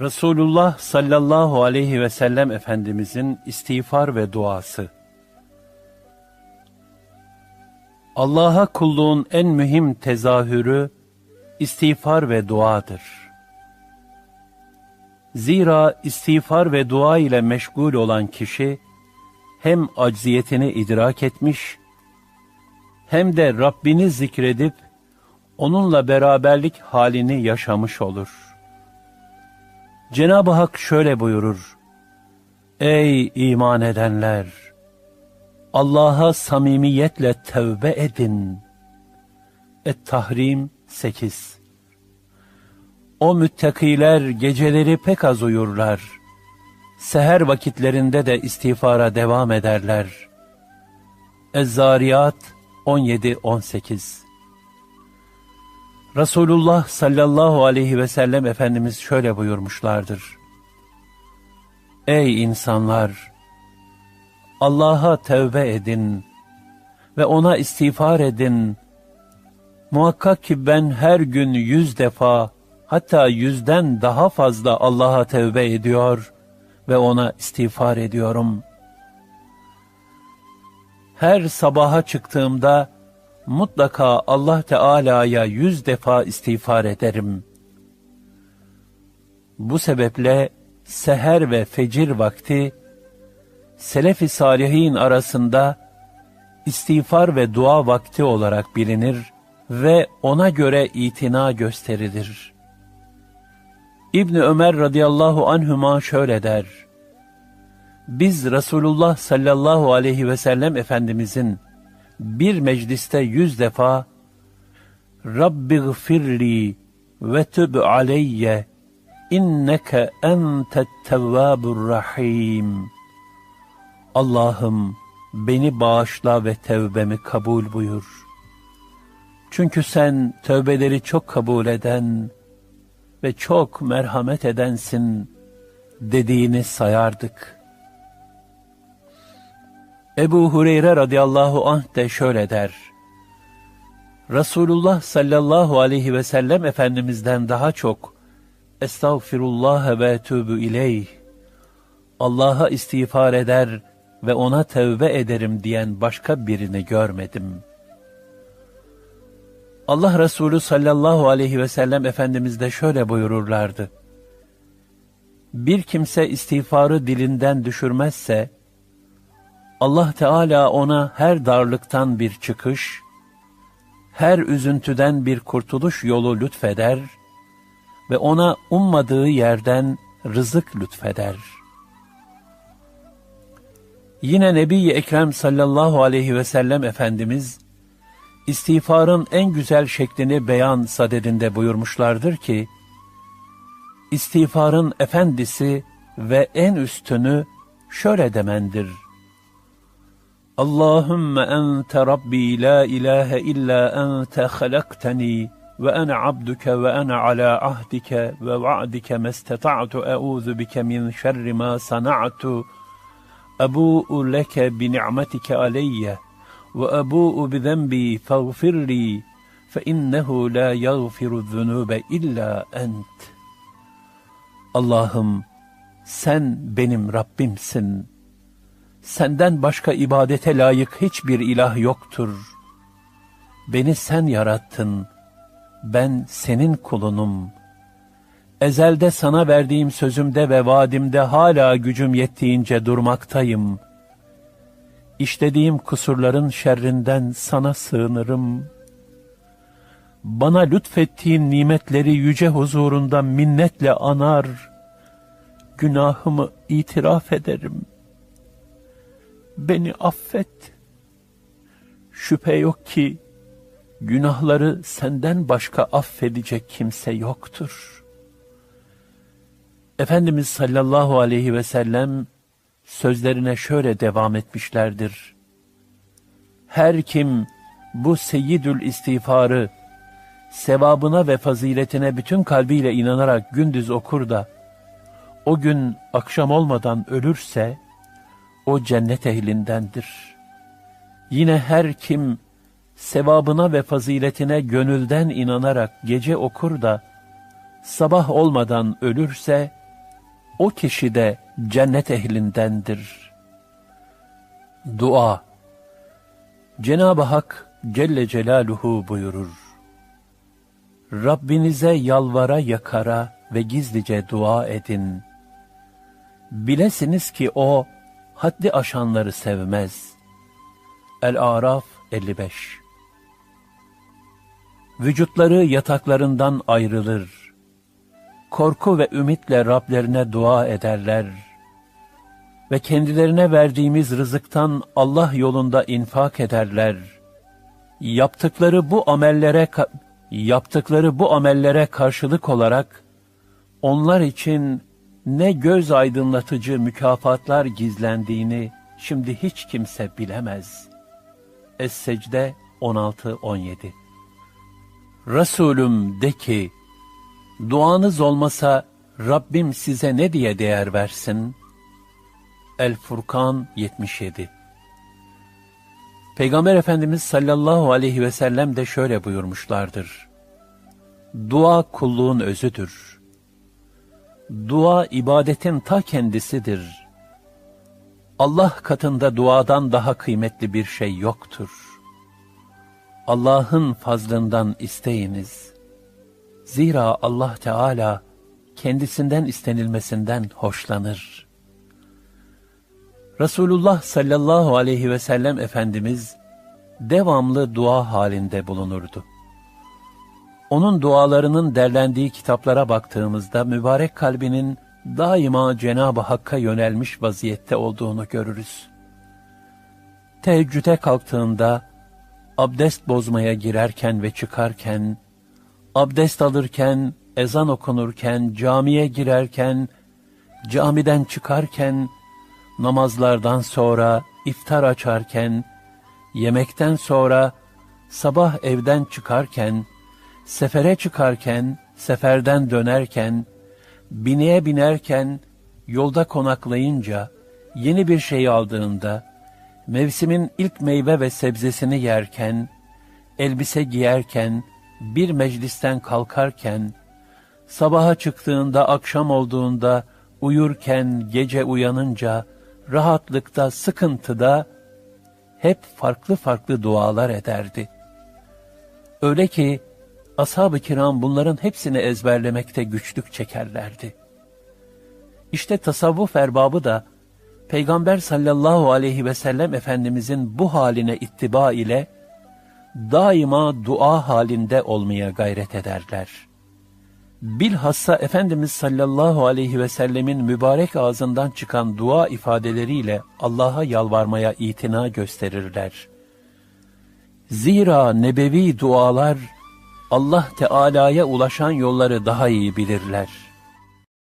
Resulullah sallallahu aleyhi ve sellem Efendimizin istiğfar ve duası. Allah'a kulluğun en mühim tezahürü istiğfar ve duadır. Zira istiğfar ve dua ile meşgul olan kişi hem acziyetini idrak etmiş hem de Rabbini zikredip onunla beraberlik halini yaşamış olur.'' Cenab-ı Hak şöyle buyurur. Ey iman edenler! Allah'a samimiyetle tevbe edin. Et-Tahrim 8 O müttakiler geceleri pek az uyurlar. Seher vakitlerinde de istiğfara devam ederler. Ez-Zariyat 17-18 Resulullah sallallahu aleyhi ve sellem Efendimiz şöyle buyurmuşlardır. Ey insanlar! Allah'a tevbe edin ve ona istiğfar edin. Muhakkak ki ben her gün yüz defa hatta yüzden daha fazla Allah'a tevbe ediyor ve ona istiğfar ediyorum. Her sabaha çıktığımda mutlaka Allah Teala'ya yüz defa istiğfar ederim. Bu sebeple seher ve fecir vakti selef-i salihin arasında istiğfar ve dua vakti olarak bilinir ve ona göre itina gösterilir. İbni Ömer radıyallahu anhüma şöyle der. Biz Resulullah sallallahu aleyhi ve sellem Efendimizin bir mecliste yüz defa Rabbi gfirli ve tüb aleyye inneke entet tevvabur rahim Allah'ım beni bağışla ve tevbemi kabul buyur. Çünkü sen tövbeleri çok kabul eden ve çok merhamet edensin dediğini sayardık.'' Ebu Hureyre radıyallahu anh de şöyle der. Resulullah sallallahu aleyhi ve sellem Efendimiz'den daha çok Estağfirullah ve etûbü ileyh Allah'a istiğfar eder ve ona tevbe ederim diyen başka birini görmedim. Allah Resulü sallallahu aleyhi ve sellem Efendimiz de şöyle buyururlardı. Bir kimse istiğfarı dilinden düşürmezse, Allah Teala ona her darlıktan bir çıkış, her üzüntüden bir kurtuluş yolu lütfeder ve ona ummadığı yerden rızık lütfeder. Yine Nebi-i Ekrem sallallahu aleyhi ve sellem Efendimiz, istiğfarın en güzel şeklini beyan sadedinde buyurmuşlardır ki, istiğfarın efendisi ve en üstünü şöyle demendir. Allahümme ente Rabbi la ilahe illa ente halakteni ve ene abduke ve ene ala ahdike ve va'dike mesteta'tu euzu bike min şerri ma sana'tu ebu'u leke bi ni'metike aleyye ve ebu'u bi zembi fagfirli fe innehu la yagfiru zunube illa ent Allah'ım sen benim Rabbimsin.'' Senden başka ibadete layık hiçbir ilah yoktur. Beni sen yarattın. Ben senin kulunum. Ezelde sana verdiğim sözümde ve vaadimde hala gücüm yettiğince durmaktayım. İşlediğim kusurların şerrinden sana sığınırım. Bana lütfettiğin nimetleri yüce huzurunda minnetle anar, günahımı itiraf ederim.'' Beni affet. Şüphe yok ki günahları senden başka affedecek kimse yoktur. Efendimiz sallallahu aleyhi ve sellem sözlerine şöyle devam etmişlerdir. Her kim bu seyyidül istiğfarı sevabına ve faziletine bütün kalbiyle inanarak gündüz okur da o gün akşam olmadan ölürse o cennet ehlindendir. Yine her kim sevabına ve faziletine gönülden inanarak gece okur da sabah olmadan ölürse o kişi de cennet ehlindendir. Dua Cenab-ı Hak Celle Celaluhu buyurur. Rabbinize yalvara yakara ve gizlice dua edin. Bilesiniz ki O, haddi aşanları sevmez. El-Araf 55 Vücutları yataklarından ayrılır. Korku ve ümitle Rablerine dua ederler. Ve kendilerine verdiğimiz rızıktan Allah yolunda infak ederler. Yaptıkları bu amellere yaptıkları bu amellere karşılık olarak onlar için ne göz aydınlatıcı mükafatlar gizlendiğini şimdi hiç kimse bilemez. Es-Secde 16-17 Resulüm de ki, duanız olmasa Rabbim size ne diye değer versin? El-Furkan 77 Peygamber Efendimiz sallallahu aleyhi ve sellem de şöyle buyurmuşlardır. Dua kulluğun özüdür. Dua ibadetin ta kendisidir. Allah katında duadan daha kıymetli bir şey yoktur. Allah'ın fazlından isteyiniz. Zira Allah Teala kendisinden istenilmesinden hoşlanır. Resulullah sallallahu aleyhi ve sellem Efendimiz devamlı dua halinde bulunurdu. Onun dualarının derlendiği kitaplara baktığımızda mübarek kalbinin daima Cenab-ı Hakk'a yönelmiş vaziyette olduğunu görürüz. Teheccüde kalktığında, abdest bozmaya girerken ve çıkarken, abdest alırken, ezan okunurken, camiye girerken, camiden çıkarken, namazlardan sonra, iftar açarken, yemekten sonra, sabah evden çıkarken, sefere çıkarken, seferden dönerken, bineye binerken, yolda konaklayınca, yeni bir şey aldığında, mevsimin ilk meyve ve sebzesini yerken, elbise giyerken, bir meclisten kalkarken, sabaha çıktığında, akşam olduğunda, uyurken, gece uyanınca, rahatlıkta, sıkıntıda, hep farklı farklı dualar ederdi. Öyle ki, ashab-ı kiram bunların hepsini ezberlemekte güçlük çekerlerdi. İşte tasavvuf erbabı da, Peygamber sallallahu aleyhi ve sellem Efendimizin bu haline ittiba ile, daima dua halinde olmaya gayret ederler. Bilhassa Efendimiz sallallahu aleyhi ve sellemin mübarek ağzından çıkan dua ifadeleriyle Allah'a yalvarmaya itina gösterirler. Zira nebevi dualar, Allah Teala'ya ulaşan yolları daha iyi bilirler.